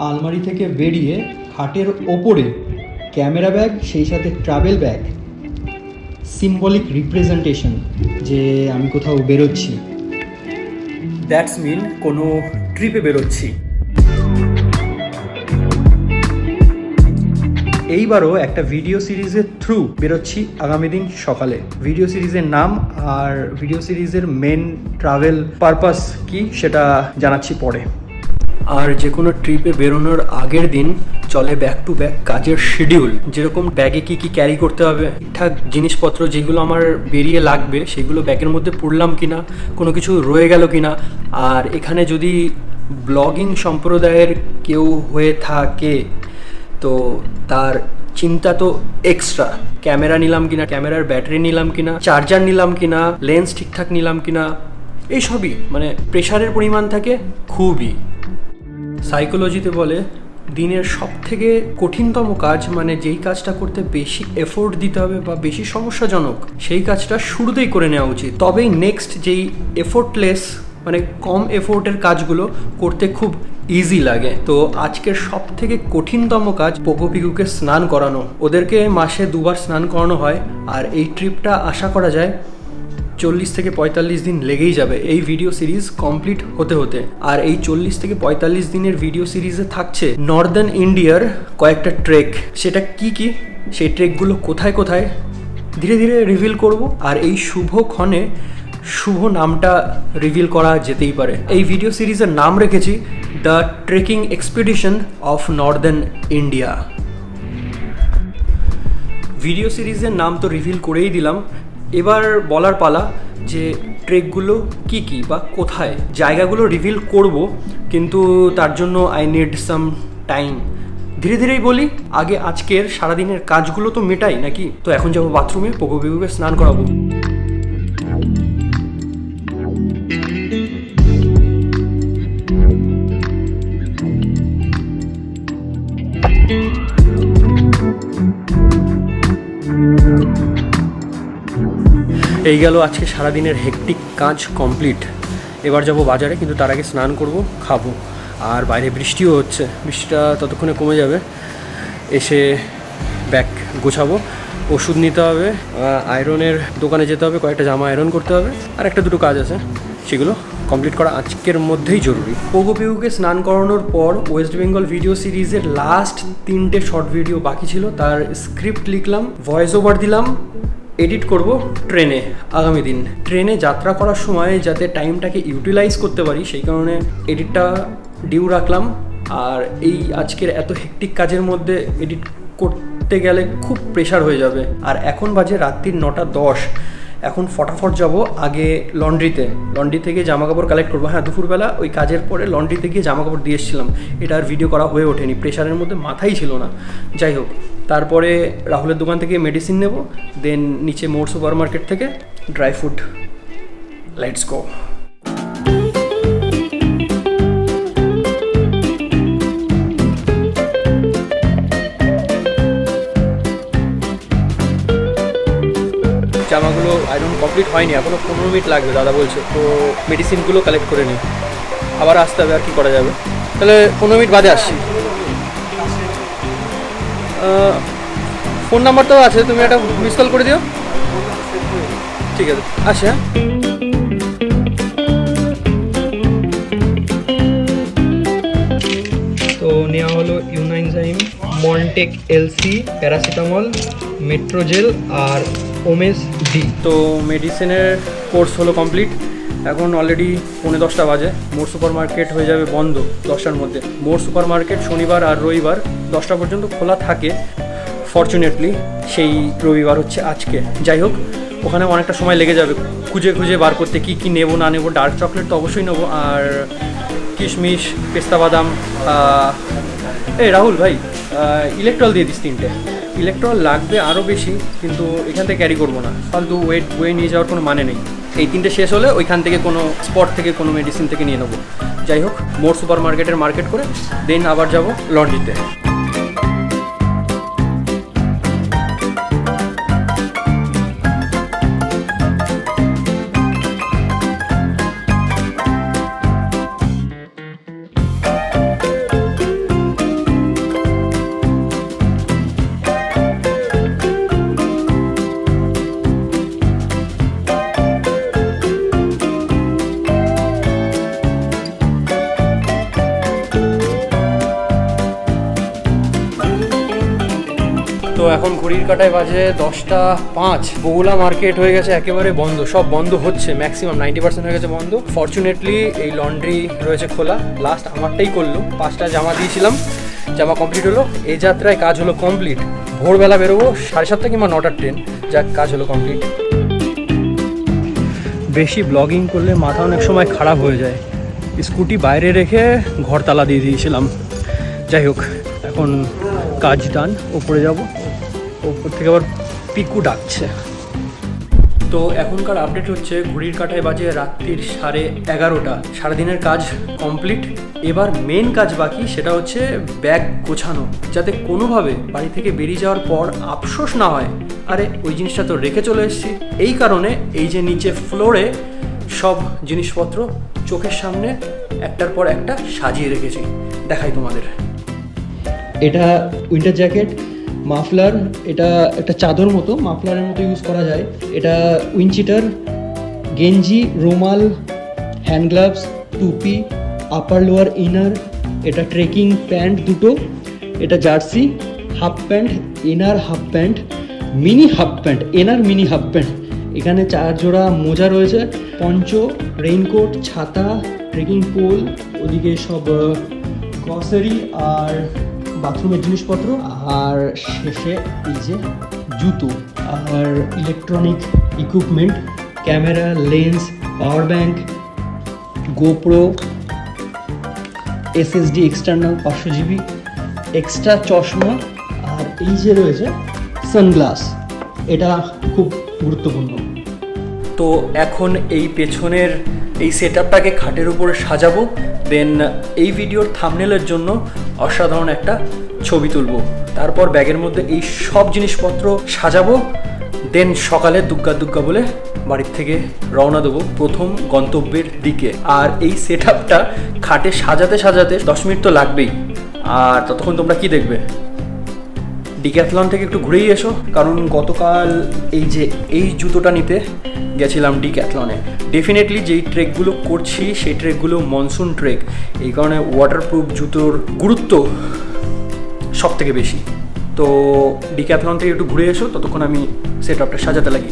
আলমারি থেকে বেরিয়ে খাটের ওপরে ক্যামেরা ব্যাগ, সেই সাথে ট্রাভেল ব্যাগ। সিম্বলিক রিপ্রেজেন্টেশন যে আমি কোথাও বেরোচ্ছি। দ্যাটস মিন কোনো ট্রিপে বেরোচ্ছি। এইবারও একটা ভিডিও সিরিজের থ্রু বেরোচ্ছি আগামী দিন সকালে। ভিডিও সিরিজের নাম আর ভিডিও সিরিজের মেন ট্রাভেল পারপাস কি সেটা জানাচ্ছি পরে। আর যে কোনো ট্রিপে বেরোনোর আগের দিন চলে ব্যাক টু ব্যাক কাজের শিডিউল যেরকম ব্যাগে কি কি ক্যারি করতে হবে, ঠিকঠাক জিনিসপত্র যেগুলো আমার বেরিয়ে লাগবে, সেগুলো ব্যাগের মধ্যে পড়লাম কি না কোনো কিছু রয়ে গেল কি না আর এখানে যদি ব্লগিং সম্প্রদায়ের কেউ হয়ে থাকে, তো তার চিন্তা তো এক্সট্রা ক্যামেরা নিলাম কিনা, ক্যামেরার ব্যাটারি নিলাম কিনা চার্জার নিলাম কিনা লেন্স ঠিকঠাক নিলাম কিনা, এইসবই। মানে প্রেশারের পরিমাণ থাকে, খুবই। সাইকোলজিতে বলে, দিনের সব থেকে কঠিনতম কাজ মানে যেই কাজটা করতে বেশি এফোর্ট দিতে হবে বা বেশি সমস্যাজনক, সেই কাজটা শুরুতেই করে নেওয়া উচিত। তবেই নেক্সট যেই এফোর্টলেস মানে কম এফোর্টের কাজগুলো করতে খুব ইজি লাগে। তো আজকের সব থেকে কঠিনতম কাজ পোকো পিকুকে স্নান করানো। ওদেরকে মাসে দুবার স্নান করানো হয়, আর এই ট্রিপটা আশা করা যায় চল্লিশ থেকে পঁয়তাল্লিশ দিন লেগেই যাবে এই ভিডিও সিরিজ কমপ্লিট হতে হতে। আর এই চল্লিশ থেকে পঁয়তাল্লিশ দিনের ভিডিও সিরিজে থাকছে নর্দার্ন ইন্ডিয়ার কয়েকটা ট্রেক সেটা কি কি? সেই ট্রেকগুলো কোথায় কোথায়? ধীরে ধীরে রিভিল করব। আর এই শুভ ক্ষণে শুভ নামটা রিভিল করা যেতেই পারে। এই ভিডিও সিরিজের নাম রেখেছি the trekking expedition of northern India video সিরিজের নাম তো রিভিল করেই দিলাম। এবার বলার পালা যে ট্রেকগুলো কি কি বা কোথায় জায়গাগুলো রিভিল করব, কিন্তু তার জন্য আই নিড সাম টাইম ধীরে ধীরেই বলি, আগে আজকের সারাদিনের কাজগুলো তো মেটাই নাকি? তো এখন যাব বাথরুমে পোকো বিগুকে স্নান করাবো। এই গেল আজকে সারাদিনের হেকটিক কাজ কমপ্লিট এবার যাব বাজারে, কিন্তু তার আগে স্নান করব, খাব। আর বাইরে বৃষ্টিও হচ্ছে, বৃষ্টিটা ততক্ষণে কমে যাবে। এসে ব্যাগ গোছাবো, ওষুধ নিতে হবে আয়রনের দোকানে যেতে হবে, কয়েকটা জামা আয়রন করতে হবে, আর একটা দুটো কাজ আছে। সেগুলো কমপ্লিট করা আজকের মধ্যেই জরুরি। পোগো পিউকে স্নান করানোর পর ওয়েস্ট বেঙ্গল ভিডিও সিরিজের লাস্ট তিনটে শর্ট ভিডিও বাকি ছিল। তার স্ক্রিপ্ট লিখলাম ভয়েস ওভার দিলাম এডিট করব ট্রেনে আগামী দিন। ট্রেনে যাত্রা করার সময় যাতে টাইমটাকে ইউটিলাইজ করতে পারি, সেই কারণে এডিটটা ডিউ রাখলাম। আর এই আজকের এত হেকটিক কাজের মধ্যে এডিট করতে গেলে খুব প্রেশার হয়ে যাবে। আর এখন বাজে রাত্রির নটা দশ। এখন ফটাফট যাব আগে লন্ড্রিতে। লন্ড্রি থেকে জামা কাপড় কালেক্ট করব। হ্যাঁ দুপুরবেলা ওই কাজের পরে লন্ড্রিতে গিয়ে জামা কাপড় দিয়ে এসেছিলাম। এটা আর ভিডিও করা হয়ে ওঠেনি। প্রেশারের মধ্যে মাথাই ছিল না। যাই হোক তারপরে রাহুলের দোকান থেকে মেডিসিন নেব দেন নিচে মোর সুপার মার্কেট থেকে ড্রাই ফ্রুট লেটস গো জামাগুলো আয়রন কমপ্লিট হয়নি এখনও পনেরো মিনিট লাগবে, দাদা বলছে। তো মেডিসিনগুলো কালেক্ট করে নিই আবার আসতে হবে, আর কি করা যাবে? তাহলে পনেরো মিনিট বাদে আসছি। ফোন নাম্বার তো আছে তুমি একটা মিস কল করে দিও। ঠিক আছে আচ্ছা তো নেওয়া হলো Unienzyme Montek LC paracetamol Metrogyl আর ওমেস ডি। তো মেডিসিনের কোর্স হলো কমপ্লিট এখন অলরেডি পৌনে দশটা বাজে। মোর সুপার মার্কেট হয়ে যাবে বন্ধ দশটার মধ্যে। মোর সুপার মার্কেট শনিবার আর রবিবার দশটা পর্যন্ত খোলা থাকে। ফর্চুনেটলি সেই রবিবার হচ্ছে আজকে। যাই হোক, ওখানে অনেকটা সময় লেগে যাবে। খুঁজে খুঁজে বার করতে কী কী নেব, না নেব ডার্ক চকলেট তো অবশ্যই নেব। আর কিশমিশ, পেস্তা বাদাম এই রাহুল ভাই ইলেকট্রল দিয়ে দিস তিনটে। ইলেকট্রল লাগবে আরও বেশি, কিন্তু এখান থেকে ক্যারি করব না। ফালতু ওয়েট বয়ে নিয়ে যাওয়ার কোনো মানে নেই। এই তিনটে শেষ হলে ওইখান থেকে কোনো স্পট থেকে, কোনো মেডিসিন থেকে নিয়ে নেব। যাই হোক মোর সুপার মার্কেটের মার্কেট করে দেন আবার যাব লন্ড্রিতে এখন ঘড়ির কাটায় বাজে দশটা পাঁচ। বগুলা মার্কেট হয়ে গেছে, একেবারে বন্ধ। সব বন্ধ হচ্ছে ম্যাক্সিমাম নাইনটি পার্সেন্ট হয়ে গেছে বন্ধ। ফর্চুনেটলি এই লন্ড্রি রয়েছে খোলা। লাস্ট আমারটাই করল, পাঁচটা জামা দিয়েছিলাম। জামা কমপ্লিট হলো এই যাত্রায় কাজ হলো কমপ্লিট ভোরবেলা বেরোবো সাড়ে সাতটা কিংবা নটার ট্রেন যাক, কাজ হলো কমপ্লিট বেশি ব্লগিং করলে মাথা অনেক সময় খারাপ হয়ে যায়। স্কুটি বাইরে রেখে ঘর তালা দিয়ে দিয়েছিলাম। যাই হোক, এখন কাজ ডান ওপরে যাব। ওপর থেকে আবার পিকু ডাকছে। তো এখনকার আপডেট হচ্ছে, ঘড়ির কাঁটায় বাজে রাত্রির সাড়ে এগারোটা। সারাদিনের কাজ কমপ্লিট এবার মেন কাজ বাকি, সেটা হচ্ছে ব্যাগ গোছানো। যাতে কোনোভাবে বাড়ি থেকে বেরিয়ে যাওয়ার পর আফসোস না হয়। আরে, ওই জিনিসটা তো রেখে চলে এসেছি। এই কারণে এই যে নিচে ফ্লোরে সব জিনিসপত্র চোখের সামনে একটার পর একটা সাজিয়ে রেখেছি। দেখাই তোমাদের। এটা উইন্টার জ্যাকেট মাফলার, এটা একটা চাদর মতো, মাফলারের মতো ইউজ করা যায়। এটা উইনচিটার গেঞ্জি, রুমাল হ্যান্ড গ্লাভস টুপি আপার লোয়ার ইনার এটা ট্রেকিং প্যান্ট দুটো, এটা jersey half pant inner half pant mini half pant inner mini half pant এখানে চার জোড়া মোজা রয়েছে, পঞ্চ রেইনকোট ছাতা ট্রেকিং পোল ওদিকে সব গ্রসারি আর বাথরুমের জিনিসপত্র আর শেষে এই যে জুতো আর electronic equipment camera lens power bank GoPro SSD external পাঁচশো জিবি এক্সট্রা চশমা আর এই যে রয়েছে সানগ্লাস এটা খুব গুরুত্বপূর্ণ। তো এখন এই পেছনের এই সেট আপটাকে খাটের উপরে সাজাবো দেন এই ভিডিওর থামনেলের জন্য অসাধারণ একটা ছবি তুলবো। তারপর ব্যাগের মধ্যে এই সব জিনিসপত্র সাজাবো দেন সকালে দুগ্গা দুগ্গা বলে বাড়ির থেকে রওনা দেবো প্রথম গন্তব্যের দিকে। আর এই সেট আপটা খাটে সাজাতে সাজাতে দশ মিনিট তো লাগবেই। আর ততক্ষণ তোমরা কি দেখবে? ডিক্যাথলন থেকে একটু ঘুরেই এসো, কারণ গতকাল এই যে এই জুতোটা নিতে গেছিলাম ডিক্যাথলনে ডেফিনেটলি যেই ট্রেকগুলো করছি, সেই ট্রেকগুলো মনসুন ট্রেক এই কারণে ওয়াটারপ্রুফ জুতোর গুরুত্ব সব থেকে বেশি। তো ডিক্যাথলন থেকে একটু ঘুরে এসো, ততক্ষণ আমি সেট আপটা সাজাতে লাগি।